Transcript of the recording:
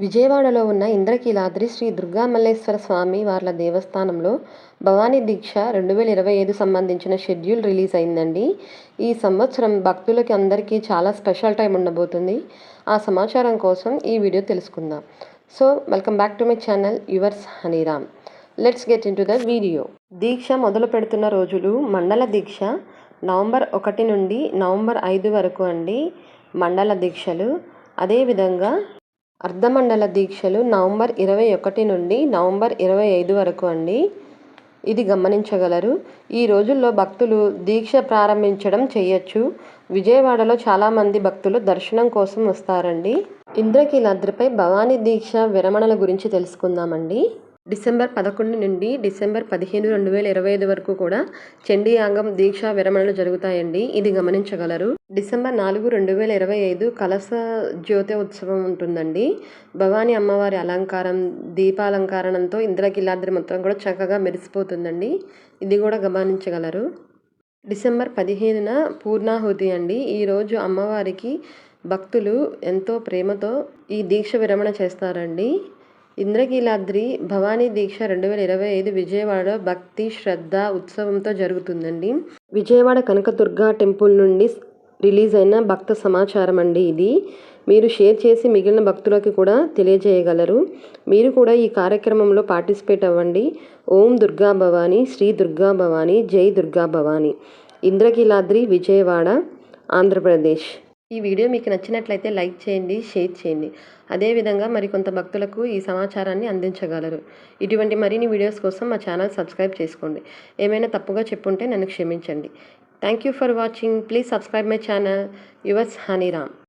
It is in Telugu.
విజయవాడలో ఉన్న ఇంద్రకీలాద్రి శ్రీ దుర్గామల్లేశ్వర స్వామి వార్ల దేవస్థానంలో భవానీ దీక్ష రెండు వేల ఇరవై ఐదు సంబంధించిన షెడ్యూల్ రిలీజ్ అయిందండి. ఈ సంవత్సరం భక్తులకి అందరికీ చాలా స్పెషల్ టైం ఉండబోతుంది. ఆ సమాచారం కోసం ఈ వీడియో తెలుసుకుందాం. So welcome back to my channel yours Haniram. Let's get into the video. దీక్ష మొదలు పెడుతున్న రోజులు మండల దీక్ష నవంబర్ ఒకటి నుండి నవంబర్ ఐదు వరకు అండి మండల దీక్షలు. అదేవిధంగా అర్ధమండల దీక్షలు నవంబర్ ఇరవై ఒకటి నుండి నవంబర్ ఇరవై ఐదు వరకు అండి. ఇది గమనించగలరు. ఈ రోజుల్లో భక్తులు దీక్ష ప్రారంభించడం చేయొచ్చు. విజయవాడలో చాలామంది భక్తులు దర్శనం కోసం వస్తారండి. ఇంద్రకీలాద్రిపై భవానీ దీక్ష విరమణల గురించి తెలుసుకుందామండి. డిసెంబర్ పదకొండు నుండి డిసెంబర్ పదిహేను రెండు వేల ఇరవై ఐదు వరకు కూడా చండీ యాంగం దీక్ష విరమణలు జరుగుతాయండి. ఇది గమనించగలరు. డిసెంబర్ నాలుగు రెండు వేల ఇరవై ఐదు కలస జ్యోతి ఉత్సవం ఉంటుందండి. భవానీ అమ్మవారి అలంకారం దీపాలంకారణంతో ఇంద్రకిలాద్రి మొత్తం కూడా చక్కగా మెరిసిపోతుందండి. ఇది కూడా గమనించగలరు. డిసెంబర్ పదిహేనున పూర్ణాహుతి అండి. ఈరోజు అమ్మవారికి భక్తులు ఎంతో ప్రేమతో ఈ దీక్ష విరమణ చేస్తారండి. ఇంద్రకీలాద్రి భవానీ దీక్ష రెండు వేల ఇరవై ఐదు విజయవాడ భక్తి శ్రద్ధ ఉత్సవంతో జరుగుతుందండి. విజయవాడ కనకదుర్గ టెంపుల్ నుండి రిలీజ్ అయిన భక్త సమాచారం అండి ఇది. మీరు షేర్ చేసి మిగిలిన భక్తులకి కూడా తెలియజేయగలరు. మీరు కూడా ఈ కార్యక్రమంలో పార్టిసిపేట్ అవ్వండి. ఓం దుర్గా భవానీ శ్రీ దుర్గా భవానీ జై దుర్గా భవానీ. ఇంద్రకీలాద్రి విజయవాడ ఆంధ్రప్రదేశ్. ఈ వీడియో మీకు నచ్చినట్లయితే లైక్ చేయండి షేర్ చేయండి. అదేవిధంగా మరికొంత భక్తులకు ఈ సమాచారాన్ని అందించగలరు. ఇటువంటి మరిన్ని వీడియోస్ కోసం మా ఛానల్ సబ్స్క్రైబ్ చేసుకోండి. ఏమైనా తప్పుగా చెప్పుంటే నన్ను క్షమించండి. Thank you for watching please subscribe my channel yours Haniram